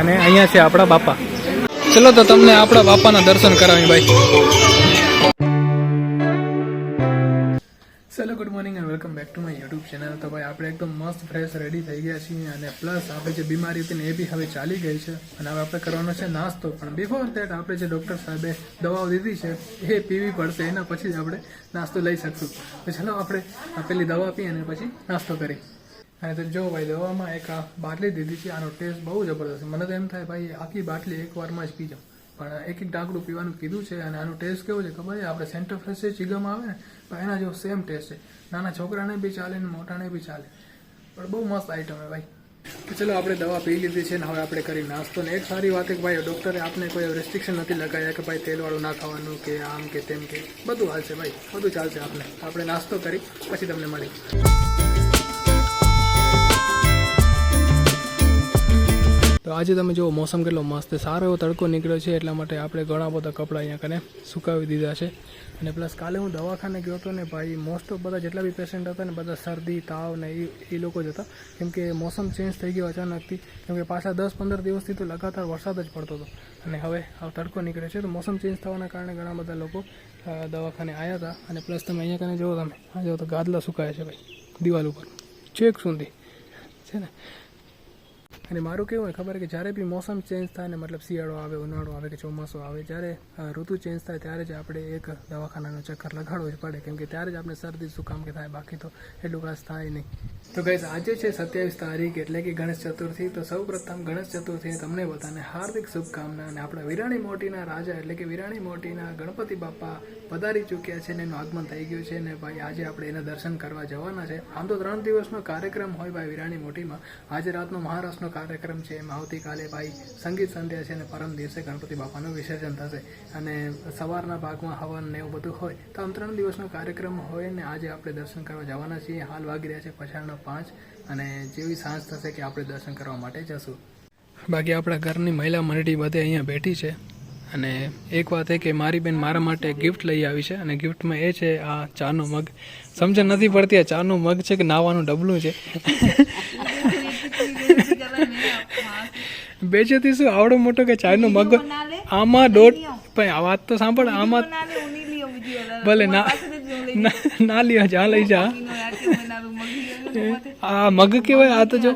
અને અહીંયા છે આપણા બાપા. ચલો તો તમને આપણા બાપાના દર્શન કરાવી ભાઈ. ચલો good morning and welcome back to my YouTube channel તો ભાઈ, આપણે એકદમ મસ્ત ફ્રેશ રેડી થઈ ગયા છીએ અને પ્લસ આપણે જે બીમારી હતી ને એ બી હવે ચાલી ગઈ છે. અને હવે આપણે કરવાનો છે નાસ્તો. પણ બિફોર દેટ આપણે જે ડૉક્ટર સાહેબે દવાઓ દીધી છે, એ પીવી પડશે. એના પછી જ આપણે નાસ્તો લઈ શકશું. તો ચલો, આપણે પેલી દવા પી અને પછી નાસ્તો કરી અને તો જો ભાઈ, દવામાં એક આ બાટલી દીધી છે, આનો ટેસ્ટ બહુ જબરદસ્ત મને તો એમ થાય, ભાઈ, આખી બાટલી એક વારમાં જ પી જાઉં. પણ એક એક ડાકડું પીવાનું કીધું છે અને આનો ટેસ્ટ કેવો છે ખબર છે? આપણે સેન્ટર ફ્રેશ ચીગમ આવે ને, તો એના જેવો સેમ ટેસ્ટ છે. નાના છોકરાને બી ચાલે ને મોટાને બી ચાલે. પણ બહુ મસ્ત આઈટમ છે ભાઈ. તો ચલો, આપણે દવા પી લીધી છે ને હવે આપણે કરી નાસ્તો. ને એક સારી વાત કે ભાઈ ડૉક્ટરે આપને કોઈ રેસ્ટ્રિક્શન નથી લગાવ્યા કે ભાઈ, તેલવાળું ના ખાવાનું કે આમ કે તેમ કે. બધું હાલશે ભાઈ, બધું ચાલશે આપણે આપણે નાસ્તો કરી, પછી તમને મળી તો આજે તમે જુઓ મોસમ કેટલો મસ્ત સારો એવો તડકો નીકળ્યો છે, એટલા માટે આપણે ઘણા બધા કપડાં અહીંયા કને સુકાવી દીધા છે. અને પ્લસ કાલે હું દવાખાને ગયો હતો ને ભાઈ મોસ્ટ ઓફ બધા જેટલા બી પેશન્ટ હતા ને બધા શરદી, તાવ ને એ એ લોકો જ હતા. કેમ કે મોસમ ચેન્જ થઈ ગયો અચાનકથી. કેમ કે પાછા દસ પંદર દિવસથી તો લગાતાર વરસાદ જ પડતો હતો. અને હવે આ તડકો નીકળે છે, તો મોસમ ચેન્જ થવાના કારણે ઘણા બધા લોકો દવાખાને આવ્યા હતા. અને પ્લસ તમે અહીંયા કને જુઓ તમે, આ જુઓ તો ગાદલા સુકાય છે ભાઈ, દિવાલ ઉપર. છેક સુધી. છે ને? અને મારું કેવું હોય ખબર કે જ્યારે બી મોસમ ચેન્જ થાય ને મતલબ શિયાળો આવે, ઉનાળો આવે કે ચોમાસું આવે, જ્યારે ઋતુ ચેન્જ થાય ત્યારે જ આપણે એક દવાખાનાનો ચક્કર લગાડવો જ પડે. કેમ કે ત્યારે જ આપણે શરદી, સુકામ કે થાય, બાકી તો એટલું ખાસ થાય નહીં. તો ગઈસ આજે છે સત્યાવીસ તારીખ એટલે કે ગણેશ ચતુર્થી. તો સૌ પ્રથમ ગણેશ ચતુર્થી તમને બધાને હાર્દિક શુભકામના અને આપણા વિરાણી મોટીના રાજા એટલે કે વિરાણી મોટીના ગણપતિ બાપા પધારી ચૂક્યા છે ને એનું આગમન થઈ ગયું છે ને ભાઈ, આજે આપણે એના દર્શન કરવા જવાના છે. આમ તો ત્રણ દિવસનો કાર્યક્રમ હોય ભાઈ વિરાણી મોટીમાં. આજે રાતનો મહારાષ્ટ્રનો કાર્યક્રમ છે, એમાં આવતીકાલે ભાઈ સંગીત સંધ્યા છે અને પરમ દિવસે ગણપતિ બાપાનું વિસર્જન થશે. અને સવારના ભાગમાં હવન ને એવું બધું હોય, તો આમ ત્રણ દિવસનો કાર્યક્રમ હોય ને આજે આપણે દર્શન કરવા જવાના છીએ. હાલ વાગી રહ્યા છે પછાડનો પાંચ અને જેવી સાંજ થશે કે આપણે દર્શન કરવા માટે જશું. બાકી આપણા ઘરની મહિલા મંડળી બધે અહીંયા બેઠી છે. અને એક વાત એ કે મારી બેન મારા માટે ગિફ્ટ લઈ આવી છે અને ગિફ્ટમાં એ છે, આ ચાનો મગ. સમજણ નથી પડતી, આ ચાનો મગ છે કે નાવાનું ડબલું છે? બેચેતી શું આવડો મોટો કે ચાયનો મગ. આમાં દોઢ પણ આ વાત તો સાંભળ આમાં ભલે ના ના લ્યો જા લઈ જા. આ મગ કેવાય આ તો જો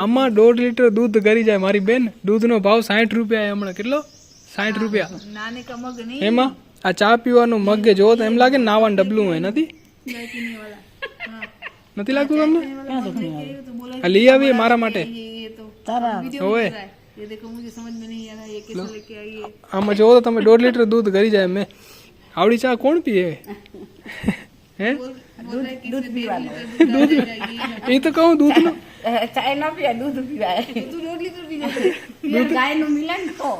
આમાં દોઢ લીટર દૂધ કરી જાય મારી બેન. દૂધનો ભાવ સાઠ રૂપિયા હમણાં. કેટલો? સાઠ રૂપિયા. એમાં આ ચા પીવાનું મગ જોવો એમ લાગે નાવાનું ડબલું હોય નથી? નથી લાગતું તમને? આ લઈ આવીએ મારા માટે. ઓએ આમાં જોવો તો તમે દોઢ લીટર દૂધ કરી જાય મેં. આવડી ચા કોણ પીએ? હે? દૂધ દૂધ તો કહું દૂધનું ચા દૂધ ગાયનું તો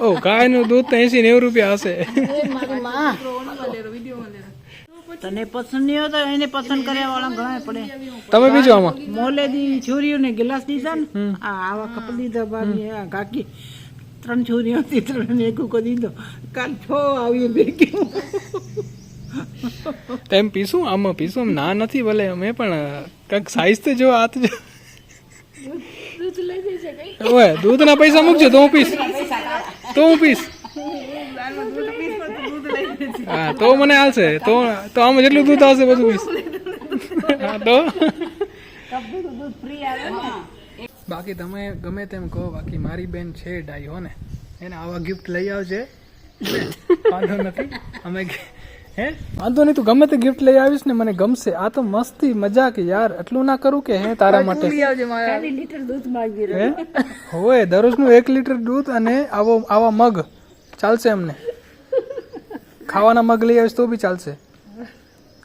ઓ ગાય દૂધ તો. 80 90 રૂપિયા હશે. તને પસંદ નહીં હોય એને પસંદ કર્યા વાળા ઘણા પડે. તમે બીજો આમાં. મોલે દી છોરીઓને ગિલાસ દીધા ને આ આવા કપ દીધા બારી આ કાકી ત્રણ છોરીઓ હતી ત્રણ એક ઉકો દીધો. કાલ છો આવી ભેગી તેમ પીશું આમાં પીશું આમ ના નથી ભલે અમે પણ કંઈક સાઈઝ તો જો હાથ જો. ઓય દૂધના પૈસા મૂકજો તો હું પીશ તો હું પીશ હા તો મને આવશે તો તો આમ જેટલું દૂધ આવશે બધું પીશ. હા તો? બાકી તમે ગમે તેમ કહો બાકી મારી બેન છે ડાઈ હો ને. એને આવા ગિફ્ટ લઈ આવજે. વાંધો નથી. અમે હે? વાંધો નહીં તું ગમે તે ગિફ્ટ લઈ આવીશ ને મને ગમશે. આ તો મસ્તી મજાક યાર. એટલું ના કરું કે હે તારા માટે? લીટર દૂધ માંગી હોય દરરોજનું એક લીટર દૂધ અને આવો આવા મગ. ચાલશે અમને ખાવાના મગ લઈ આવીશ તો બી ચાલશે.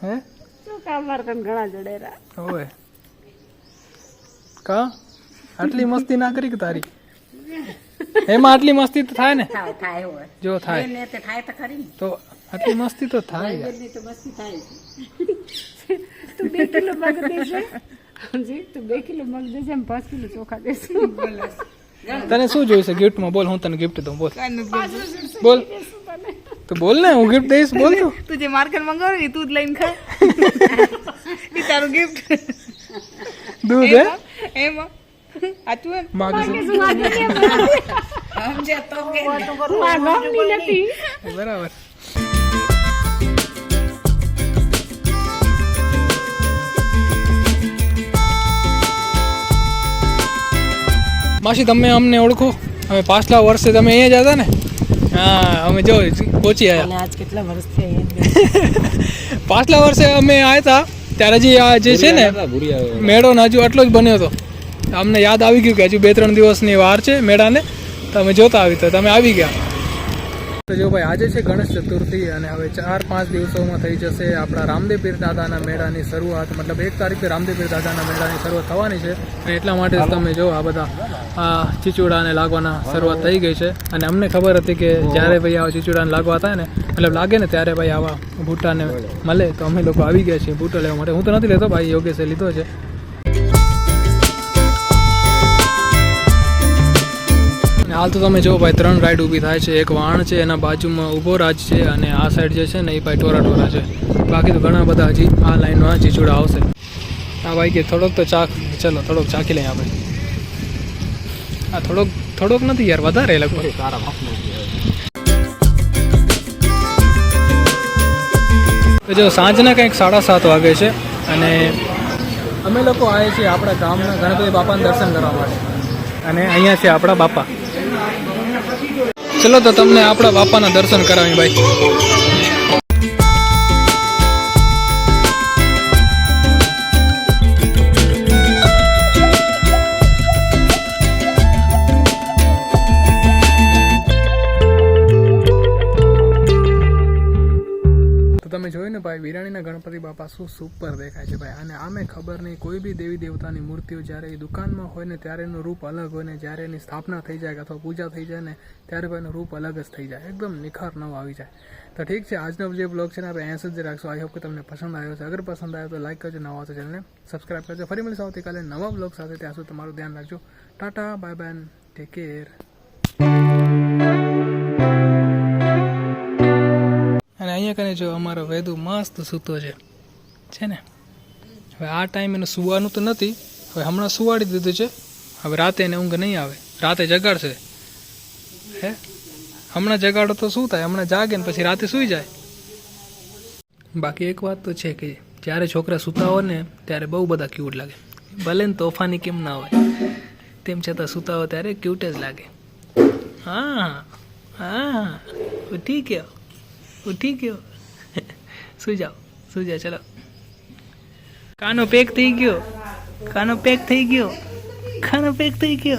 હે? શું કામ મારે તને ઘણા જડેરા? ઓય. કા? આટલી મસ્તી ના કરી કે તારી? એમાં આટલી મસ્તી તો થાય ને? થાય થાય હોય. જો થાય. ને તે થાય તો ખરી તો આટલી મસ્તી તો થાય યાર. તો મસ્તી થાય તું બે કિલો મગ દેજે. જી તું બે કિલો મગ દેજે એમ પાંચ કિલો ચોખા દેશે તને શું જોઈશે? ગિફ્ટમાં બોલ હું તને ગિફ્ટ દઉં બોલ. બોલ. તો બોલ ને હું ગિફ્ટ દઈશ બોલ તું. જે માર્કેટ મંગાવ ને તું જ લઈને ખા. એ તારું ગિફ્ટ દૂધ હે? એમાં આચું માગું બરાબર. માસી તમે અમને ઓળખો. હવે પાછલા વર્ષે તમે અહીંયા જ હતા ને? હા અમે જો પહોંચી આવ્યા. આજ કેટલા વર્ષ થયા પાછલા વર્ષે અમે આવ્યા હતા ત્યારે હજી આ જે છે ને મેળો ને હજુ આટલો જ બન્યો હતો. અમને યાદ આવી ગયું કે હજુ બે ત્રણ દિવસની વાર છે મેળાને તો અમે જોતા આવી તો તમે આવી ગયા. તો જો ભાઈ, આજે છે ગણેશ ચતુર્થી અને હવે ચાર પાંચ દિવસોમાં થઈ જશે આપણા રામદેવપીર દાદાના મેળાની શરૂઆત. મતલબ એક તારીખે રામદેવપીર દાદાના મેળાની શરૂઆત થવાની છે અને એટલા માટે તમે જો આ બધા, આ ચીચુડાને લાગવાના શરૂઆત થઈ ગઈ છે. અને અમને ખબર હતી કે જ્યારે ભાઈ આવા ચીચુડાને લાગવા થાય ને, મતલબ લાગે ને ત્યારે ભાઈ આવા ભૂટ્ટાને મળે, તો અમે લોકો આવી ગયા છીએ ભૂટ્ટો લેવા માટે. હું તો નથી લેતો ભાઈ યોગેશે લીધો છે. હાલ તો તમે જો ભાઈ ત્રણ રાઈડ ઊભી થાય છે. એક વાણ છે એના બાજુમાં ઊભો રાજ છે અને આ સાઈડ જે છે ને એ ભાઈ ટોરા ટોરા છે. બાકી તો ઘણા બધા હજી આ લાઈનમાં ચીચુડા આવશે. હા ભાઈ કે થોડોક તો ચાક ચલો થોડોક ચાખી લઈએ આપણે. આ થોડોક થોડોક નથી યાર વધારે લગભગ. સારા જો સાંજના કંઈક સાડા સાત વાગે છે અને અમે લોકો આવીએ છીએ આપણા ગામના ગણપતિ બાપાના દર્શન કરવા માટે. અને અહીંયા છે આપણા બાપા. ચલો તો તમને આપણા બાપાના દર્શન કરાવી ભાઈ. તમે જોયું ને ભાઈ, વિરાણીના ગણપતિ બાપા શું સુપર દેખાય છે ભાઈ. અને આમે ખબર નહીં, કોઈ બી દેવી દેવતાની મૂર્તિઓ જ્યારે એ દુકાનમાં હોય ને ત્યારે એનું રૂપ અલગ હોય ને જ્યારે એની સ્થાપના થઈ જાય અથવા પૂજા થઈ જાય ને ત્યારે ભાઈ એનું રૂપ અલગ જ થઈ જાય. એકદમ નિખાર નવો આવી જાય. તો ઠીક છે, આજનો જે બ્લોગ છે ને આપણે અહીંયા સુધી રાખશું. આઈ હોપ કે તમને પસંદ આવ્યો છે અગર પસંદ આવ્યો તો લાઈક કરજો, નવા તો ચેનલને સબસ્ક્રાઈબ કરજો. ફરી મળીશું આવતીકાલે નવા બ્લોગ સાથે. ત્યાં સુધી તમારું ધ્યાન રાખજો. Tata bye bye take care કને જો અમારો વેદુ મસ્ત સૂતો છે. છે ને? હવે આ ટાઈમ એને સુવાનું તો નથી. હવે હમણાં સુવાડી દીધું છે. હવે રાતે એને ઊંઘ નહીં આવે. રાતે જગાડશે. હે? હમણાં જગાડો તો શું થાય? હમણાં જાગે ને પછી રાતે સૂઈ જાય. બાકી એક વાત તો છે કે જ્યારે છોકરા સૂતા હોય ને ત્યારે બહુ બધા ક્યુટ લાગે. ભલે ને તોફાની કેમ ના હોય. તેમ છતાં સૂતા હોય ત્યારે ક્યુટ જ લાગે. હા હા. ઠીક ગયો ઉઠી ગયો. સુઈ જાઓ? સુઈ જાઓ? ચલો. કાનો પેક થઈ ગયો. કાનો પેક થઈ ગયો. ખાનો પેક થઈ ગયો.